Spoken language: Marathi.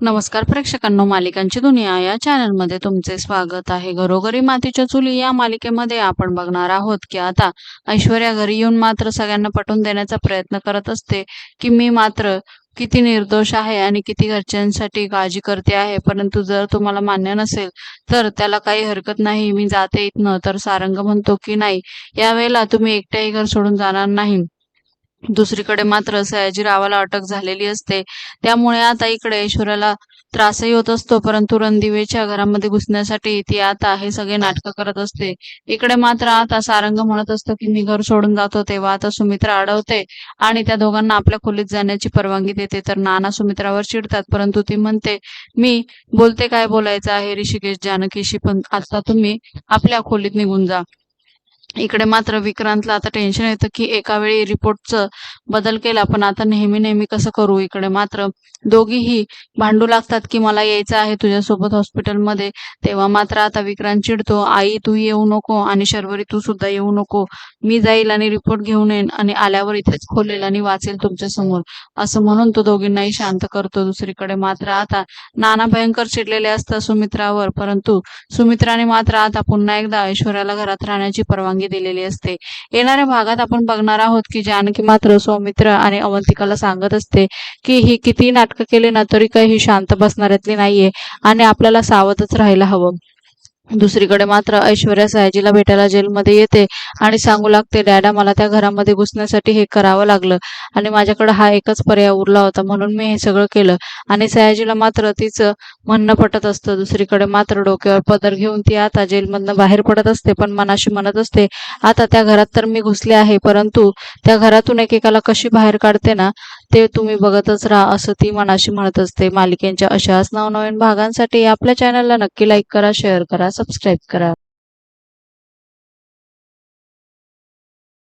नमस्कार प्रेक्षकांनो मालिकांची दुनिया या चॅनलमध्ये तुमचे स्वागत आहे. घरोघरी मातीच्या चुली या मालिकेमध्ये आपण बघणार आहोत की आता ऐश्वर्या घरी येऊन मात्र सगळ्यांना पटवून देण्याचा प्रयत्न करत असते की मी मात्र किती निर्दोष आहे आणि किती घरच्यांसाठी काळजी करते आहे. परंतु जर तुम्हाला मान्य नसेल तर त्याला काही हरकत नाही. मी जाते इथनं. तर सारंग म्हणतो की नाही यावेळेला तुम्ही एकट्याही घर सोडून जाणार नाही. दुसरीकडे मात्र सयाजीरावाला अटक झालेली असते. त्यामुळे आता इकडे ऐश्वर्याला त्रासही होत असतो परंतु रणदिवेच्या घरामध्ये घुसण्यासाठी ती आता हे सगळे नाटकं करत असते. इकडे मात्र आता सारंग म्हणत असतो की मी घर सोडून जातो तेव्हा आता सुमित्रा अडवते आणि त्या दोघांना आपल्या खोलीत जाण्याची परवानगी देते. तर नाना सुमित्रावर चिडतात परंतु ती म्हणते मी बोलते काय बोलायचं आहे ऋषिकेश जानकीशी पण आता तुम्ही आपल्या खोलीत निघून जा. इकडे मात्र विक्रांतला आता टेन्शन येतं की एका वेळी रिपोर्टचं बदल केला पण आता नेहमी नेहमी कसं करू इकडे? मात्र दोघीही भांडू लागतात की मला यायचं आहे तुझ्यासोबत हॉस्पिटलमध्ये. तेव्हा मात्र आता विक्रांत चिडतो आई तू येऊ नको आणि शर्वरी तू सुद्धा येऊ नको. मी जाईल आणि रिपोर्ट घेऊन येईन आणि आल्यावर इथेच खोलेल आणि वाचेल तुमच्यासमोर. असं म्हणून तो दोघींनाही शांत करतो दुसरीकडे. मात्र आता नाना भयंकर चिडलेले असतात सुमित्रावर परंतु सुमित्राने मात्र आता पुन्हा एकदा ऐश्वर्याला घरात राहण्याची परवानगी दिलेली असते. येणाऱ्या भागात आपण बघणार आहोत की जानकी मात्र सौमित्र आणि अवंतिकाला सांगत असते की ही किती नाटकं केली ना तरी काही ही शांत बसणाऱ्यातली नाहीये आणि आपल्याला सावधच राहायला हवं. दुसरीकडे मात्र ऐश्वर्या सयाजीला भेटायला जेलमध्ये येते आणि सांगू लागते डॅडा मला त्या घरामध्ये घुसण्यासाठी हे करावं लागलं आणि माझ्याकडे हा एकच पर्याय उरला होता म्हणून मी हे सगळं केलं. आणि सयाजीला मात्र तिचं म्हणणं पटत असतं. दुसरीकडे मात्र डोक्यावर पदर घेऊन ती आता जेलमधनं बाहेर पडत असते पण मनाशी म्हणत असते आता त्या घरात तर मी घुसले आहे परंतु त्या घरातून एकेकाला कशी बाहेर काढते ना? ते तुम्ही बघतच राहा असं ती मनाशी म्हणत असते. मालिकेंच्या अशाच नवनवीन भागांसाठी आपल्या चॅनलला नक्की लाईक करा शेअर करा सबस्क्राईब करा.